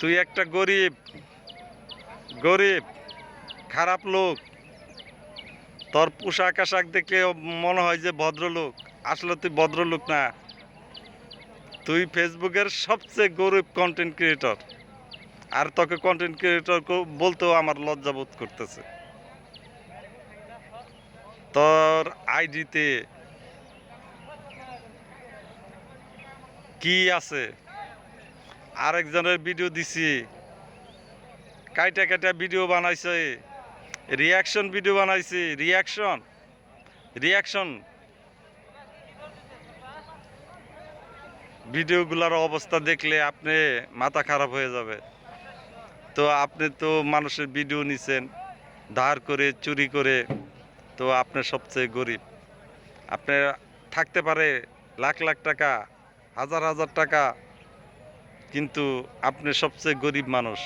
তুই একটা গরিব গরিব, খারাপ লোক। তোর পোশাক আশাক দেখলে মনে হয় যে ভদ্রলোক। আসলে তুই ভদ্রলোক না। তুই ফেসবুকের সবচেয়ে গরিব কন্টেন্ট ক্রিয়েটর আর তোকে কন্টেন্ট ক্রিয়েটর বলতেও আমার লজ্জা বোধ করতেছে। তোর আইডিতে কি আছে? আরেকজনের ভিডিও দিছি। কাইটা কাইটা ভিডিও বানাইছে। রিয়াকশন ভিডিও বানাইছি। রিয়াকশন রিয়াকশন ভিডিওগুলোর অবস্থা দেখলে আপনি মাথা খারাপ হয়ে যাবে। তো আপনি তো মানুষের ভিডিও নিছেন, ধার করে, চুরি করে, তো আপনি সবচেয়ে গরিব। আপনি থাকতে পারে লাখ লাখ টাকা, হাজার হাজার টাকা কিন্তু আপনি সবচেয়ে গরিব মানুষ।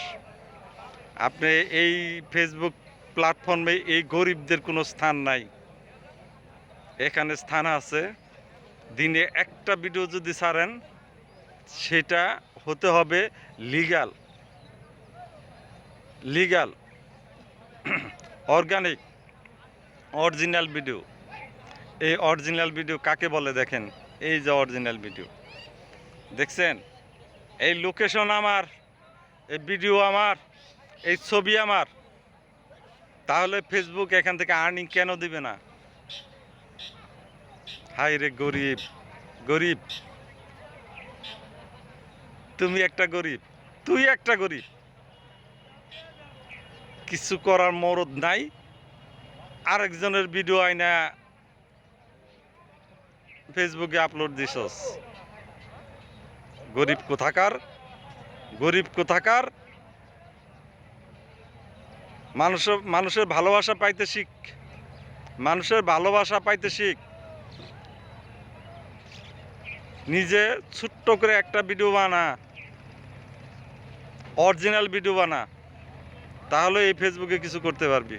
আপনি এই ফেসবুক প্ল্যাটফর্মে এই গরিবদের কোনো স্থান নাই। এখানে স্থান আছে। দিনে একটা ভিডিও যদি ছাড়েন, সেটা হতে হবে legal legal organic original video এই অরিজিনাল ভিডিও কাকে বলে দেখেন? এই যে অরিজিনাল ভিডিও দেখছেন? এই লোকেশন আমার, এই ভিডিও আমার, এই ছবি আমার। তাহলে ফেসবুক এখান থেকে আর্নিং কেন দিবে না? হাই রে গরিব গরিব। তুমি একটা গরিব, তুই একটা গরিব। কিছু করার মরদ নাই। আরেকজনের ভিডিও আইনা ফেসবুকে আপলোড দিছস। গরিব কোথাকার গরিব কোথাকার। মানুষের মানুষের ভালোবাসা পাইতে শিখ। মানুষের ভালোবাসা পাইতে শিখ। নিজে ছোট্ট করে একটা ভিডিও বানা। অরিজিনাল ভিডিও বানা। তাহলে এই ফেসবুকে কিছু করতে পারবি।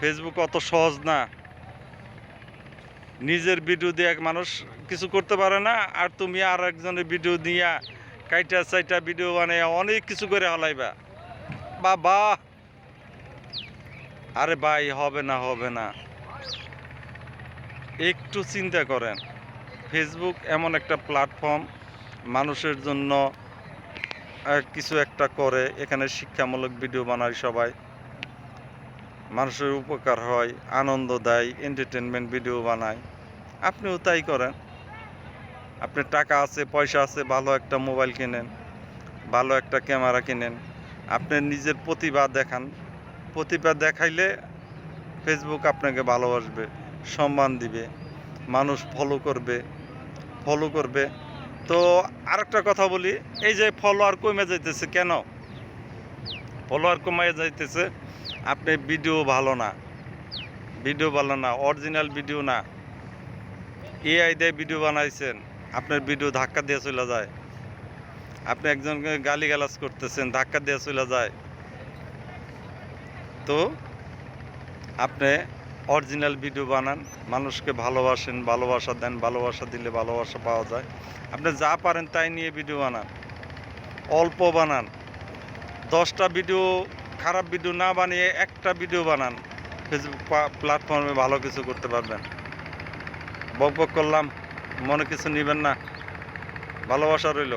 ফেসবুক অত সহজ না। নিজের ভিডিও দিয়ে এক মানুষ কিছু করতে পারে না, আর তুমি আর একজনের ভিডিও দিয়া কাইটা চাইটা ভিডিও বানিয়ে অনেক কিছু করে হলাইবা। বাবা! আরে ভাই, হবে না হবে না। একটু চিন্তা করেন ফেসবুক এমন একটা প্ল্যাটফর্ম মানুষের জন্য কিছু একটা করে, এখানে শিক্ষামূলক ভিডিও বানায় সবাই। মানুষের উপকার হয়, আনন্দ দেয় এন্টারটেনমেন্ট ভিডিও বানায়। আপনিও তাই করেন। আপনার টাকা আছে, পয়সা আছে, ভালো একটা মোবাইল কিনেন, ভালো একটা ক্যামেরা কিনেন। আপনি নিজের প্রতিভা দেখান। প্রতিভা দেখাইলে ফেসবুক আপনাকে ভালোবাসবে, সম্মান দিবে, মানুষ ফলো করবে ফলো করবে। তো আরেকটা কথা বলি, এই যে ফলোয়ার কমে যাইতেছে কেন? ফলোয়ার কমে যাইতেছে আপনি ভিডিও ভালো না। ভিডিও ভালো না, অরিজিনাল ভিডিও না। এআই দিয়ে ভিডিও বানাইছেন, আপনার ভিডিও ধাক্কা দিয়ে চলে যায়। আপনি একজনকে গালি গালাজ করতেছেন, ধাক্কা দিয়ে চলে যায়। তো, আপনি অরিজিনাল ভিডিও বানান, মানুষকে ভালোবাসেন, ভালোবাসা দেন, ভালোবাসা দিলে ভালোবাসা পাওয়া যায়। আপনি যা পারেন তাই নিয়ে ভিডিও বানান, অল্প বানান। দশটা ভিডিও খারাপ ভিডিও না বানিয়ে একটা ভিডিও বানান। ফেসবুক প্ল্যাটফর্মে ভালো কিছু করতে পারবেন। বক বক করলাম, মনে কিছু নেবেন না। ভালোবাসা রইল।